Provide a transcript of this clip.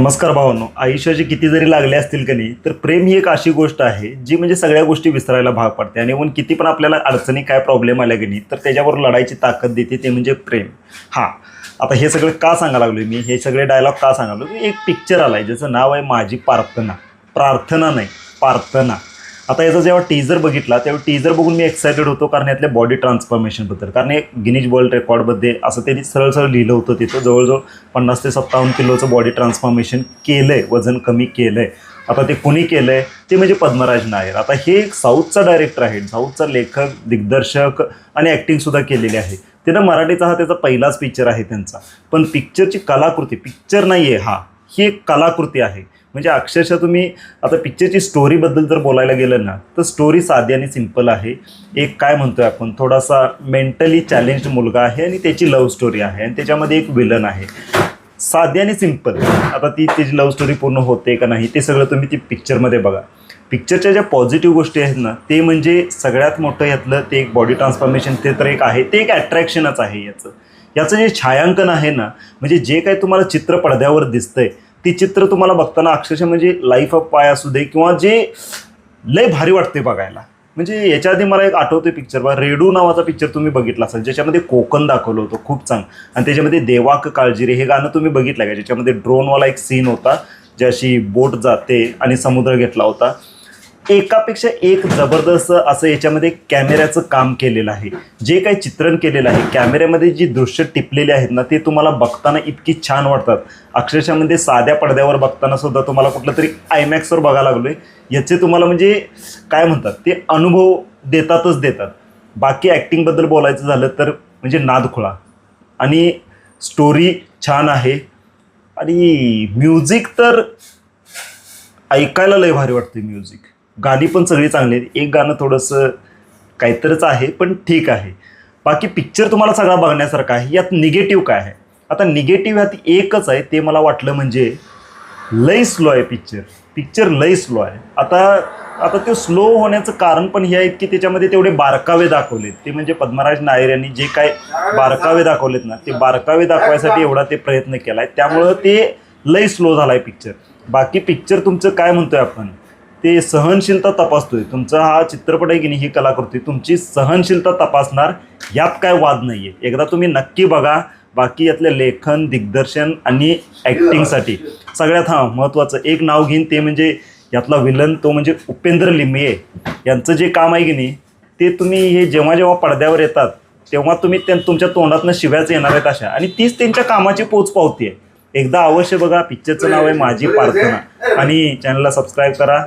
नमस्कार भावांनो. आयुष्याचे किती जरी लागले असतील का नाही तर प्रेम ही एक अशी गोष्ट आहे जी म्हणजे सगळ्या गोष्टी विसरायला भाग पडते. आणि पण किती पण आपल्याला अडचणी काय प्रॉब्लेम आल्या की नाही तर त्याच्यावर लढायची ताकद देते ते म्हणजे प्रेम. हां. आता हे सगळं का सांगायला लागलोय मी? हे सगळे डायलॉग का सांगालो एक पिक्चर आलाय ज्याचं नाव आहे माझी प्रार्थना. प्रार्थना नाही प्रार्थना. आता याचा जेव्हा टीजर बघितला तेव्हा टीजर बघून मी एक्सायटेड होतो कारण यातल्या बॉडी ट्रान्सफॉर्मेशनबद्दल कारण एक गिनीज वर्ल्ड रेकॉर्डमध्ये असं त्यांनी सरळ सरळ लिहिलं होतं तिथं जवळजवळ पन्नास ते सत्तावन्न किलोचं बॉडी ट्रान्सफॉर्मेशन केलं आहे वजन कमी केलं आहे आता ते कुणी केलं आहे ते म्हणजे पद्मराज नायर. आता हे एक साऊथचा डायरेक्टर आहे साऊथचा लेखक दिग्दर्शक आणि ॲक्टिंगसुद्धा केलेली आहे. त्यानं मराठीचा हा त्याचा पहिलाच पिक्चर आहे त्यांचा. पण पिक्चरची कलाकृती पिक्चर नाही आहे हा. ही एक कलाकृती आहे. म्हणजे अक्षरशः तुम्ही आता पिक्चरची स्टोरीबद्दल जर बोलायला गेलं ना तर स्टोरी साधी आणि सिंपल आहे. एक काय म्हणतोय आपण? थोडासा मेंटली चॅलेंज मुलगा आहे आणि त्याची लव्ह स्टोरी आहे आणि त्याच्यामध्ये एक विलन आहे. साधी आणि सिंपल आता ती त्याची लव्ह स्टोरी पूर्ण होते का नाही ते सगळं तुम्ही ती पिक्चरमध्ये बघा. पिक्चरच्या ज्या पॉझिटिव्ह गोष्टी आहेत ना ते म्हणजे सगळ्यात मोठं यातलं ते एक बॉडी ट्रान्सफॉर्मेशन ते तर एक आहे ते एक अट्रॅक्शनच आहे याचं. याचं जे छायांकन आहे ना म्हणजे जे काही तुम्हाला चित्र पडद्यावर दिसतंय ती चित्र तुम्हाला बघताना अक्षरशः म्हणजे लाईफ ऑफ पाय असू दे किंवा जे लय भारी वाटते बघायला. म्हणजे याच्या आधी मला एक आठवते पिक्चर बा रेडू नावाचा पिक्चर तुम्ही बघितला असाल ज्याच्यामध्ये कोकण दाखवलं होतं खूप चांग आणि त्याच्यामध्ये देवाक काळजीरे हे गाणं तुम्ही बघितलं का? ज्याच्यामध्ये ड्रोनवाला एक सीन होता ज्याशी बोट जाते आणि समुद्र घेतला होता. एकापेक्षा एक जबरदस्त असं याच्यामध्ये कॅमेऱ्याचं काम केलेलं आहे. जे काही चित्रण केलेलं आहे कॅमेऱ्यामध्ये जी दृश्य टिपलेली आहेत ना ते तुम्हाला बघताना इतकी छान वाटतात. अक्षरशः म्हणजे साध्या पडद्यावर बघताना सुद्धा तुम्हाला कुठलं तरी आयमॅक्सवर बघायला लागलोय. याचे तुम्हाला म्हणजे काय म्हणतात ते अनुभव देतातच देतात. बाकी ॲक्टिंगबद्दल बोलायचं झालं तर म्हणजे नादखुळा आणि स्टोरी छान आहे. आणि म्युझिक तर ऐकायला लय भारी वाटते म्युझिक गाणी पण सगळी चांगली आहेत. एक गाणं थोडंसं काहीतरीच आहे पण ठीक आहे. बाकी पिक्चर तुम्हाला सगळा बघण्यासारखा आहे. यात निगेटिव्ह काय आहे? आता निगेटिव्ह यात एकच आहे ते मला वाटलं म्हणजे लय स्लो आहे पिक्चर पिक्चर लय स्लो आहे. आता आता ते स्लो होण्याचं कारण पण हे आहे की त्याच्यामध्ये तेवढे बारकावे दाखवलेत. ते म्हणजे पद्मराज नायर यांनी जे काय बारकावे दाखवलेत ना ते बारकावे दाखवायसाठी एवढा ते प्रयत्न केला आहे त्यामुळं ते लय स्लो झाला आहे पिक्चर बाकी पिक्चर तुमचं काय म्हणतोय आपण? ते सहनशीलता तपासतोय. तुमचा हा चित्रपट आहे की नाही ही कलाकृती तुमची सहनशीलता तपासणार यात काय वाद नाही आहे एकदा तुम्ही नक्की बघा बाकी यातले लेखन दिग्दर्शन आणि ॲक्टिंगसाठी सगळ्यात हां महत्त्वाचं एक नाव घेईन ते म्हणजे यातला विलन तो म्हणजे उपेंद्र लिमये यांचं जे काम आहे की नाही ते तुम्ही हे जेव्हा जेव्हा पडद्यावर येतात तेव्हा तुम्ही त्या तुमच्या तोंडातनं शिव्याच येणार आहेत अशा. आणि तीच त्यांच्या कामाची पोच पावती आहे एकदा अवश्य बघा पिक्चरचं नाव आहे माझी प्रार्थना. आणि चॅनलला सबस्क्राईब करा.